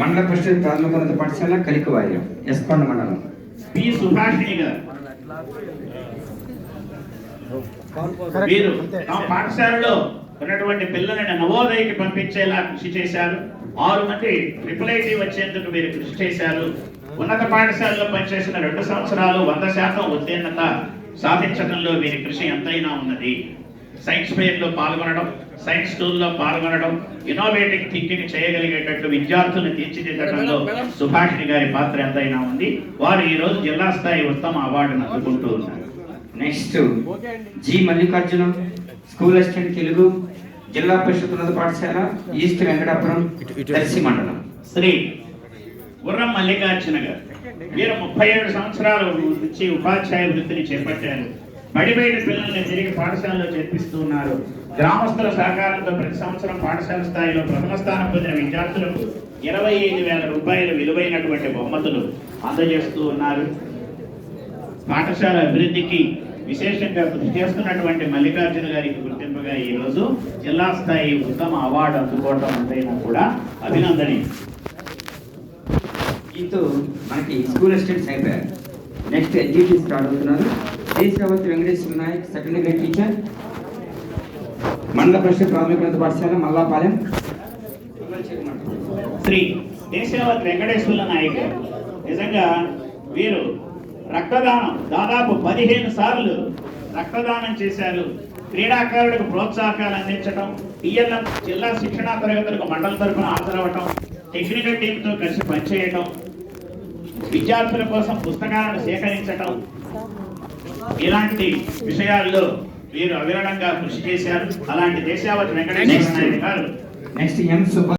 మండల పరిషత్ ప్రాథమికోన్నత పాఠశాల కలికవాయం ఎస్కొండ మండలం. పి సుభాషిణి గారు. తమ పాఠశాలలో ఉన్నటువంటి పిల్లలని నవోదయకి పంపించేలా కృషి చేశారు. ఆరు మంది ట్రిపుల్ ఐటీ వచ్చేందుకు మీరు కృషి చేశారు. ఉన్నత పాఠశాలలో పనిచేసిన రెండు సంవత్సరాలు వంద శాతం ఉత్తీర్ణత సాధించడంలో వీరి కృషి ఎంతైనా ఉన్నది. సైన్స్ ఫెయిర్లో పాల్గొనడం సైన్స్ స్కూల్లో పాల్గొనడం ఇన్నోవేటివ్ థింకింగ్ చేయగలిగేటట్లు విద్యార్థులను తీర్చిదిద్దడంలో సుభాషిణి గారి పాత్ర ఎంతైనా ఉంది. వారు ఈ రోజు జిల్లా స్థాయి ఉత్తమ అవార్డును అందుకుంటూ ఉన్నారు. Next G Mallikarjunam school assistant Telugu zilla parishad ఉన్నత పాఠశాల ఈస్ట్ వెంకటాపురం దర్శి మండలం. శ్రీ గుర్రం మల్లికార్జున గారు. వీరు ముప్పై ఏడు సంవత్సరాల నుంచి ఉపాధ్యాయ వృత్తిని చేపట్టారు. బడిబయట పిల్లల్ని తిరిగి పాఠశాలలో చేర్పిస్తూ ఉన్నారు గ్రామస్తుల సహకారంతో ప్రతి సంవత్సరం పాఠశాల స్థాయిలో ప్రథమ స్థానం పొందిన విద్యార్థులకు ఇరవై ఐదు వేల రూపాయల విలువైనటువంటి బహుమతులు అందజేస్తూ ఉన్నారు. పాఠశాల అభివృద్ధికి విశేషంగా కృషి చేస్తున్నటువంటి మల్లికార్జున గారికి గుర్తింపుగా ఈ రోజు జిల్లా స్థాయి ఉత్తమ అవార్డు అందుకోవటం అంతైనా కూడా అభినందనీయం. దీంతో మనకి స్కూల్ అసిస్టెంట్స్ అయిపోయారు. నెక్స్ట్ ఎడ్యుకేషన్ స్టార్ట్ అవుతున్నారు Deshavathi Venkateshwara Nayak second grade teacher mandal parishad ప్రాథమిక పాఠశాల మల్లాపాలెం. శ్రీ దేశావత్ వెంకటేశ్వర నాయక్ నిజంగా వీరు రక్తదానం దాదాపు పదిహేను సార్లు రక్తదానం చేశారు. క్రీడాకారులకు ప్రోత్సాహకాలు అందించడం టీఎల్ఎం జిల్లా శిక్షణా తరగతులకు మండల తరఫున హాజరవటం టెక్నికల్ టీంతో కలిసి పనిచేయటం విద్యార్థుల కోసం పుస్తకాలను సేకరించటం ఇలాంటి విషయాల్లో వీరు అవిరళంగా కృషి చేశారు. అలాంటి దేశావతి వెంకటేశ్వర నాయుడు గారు. నెక్స్ట్ ఎం సుబ్బ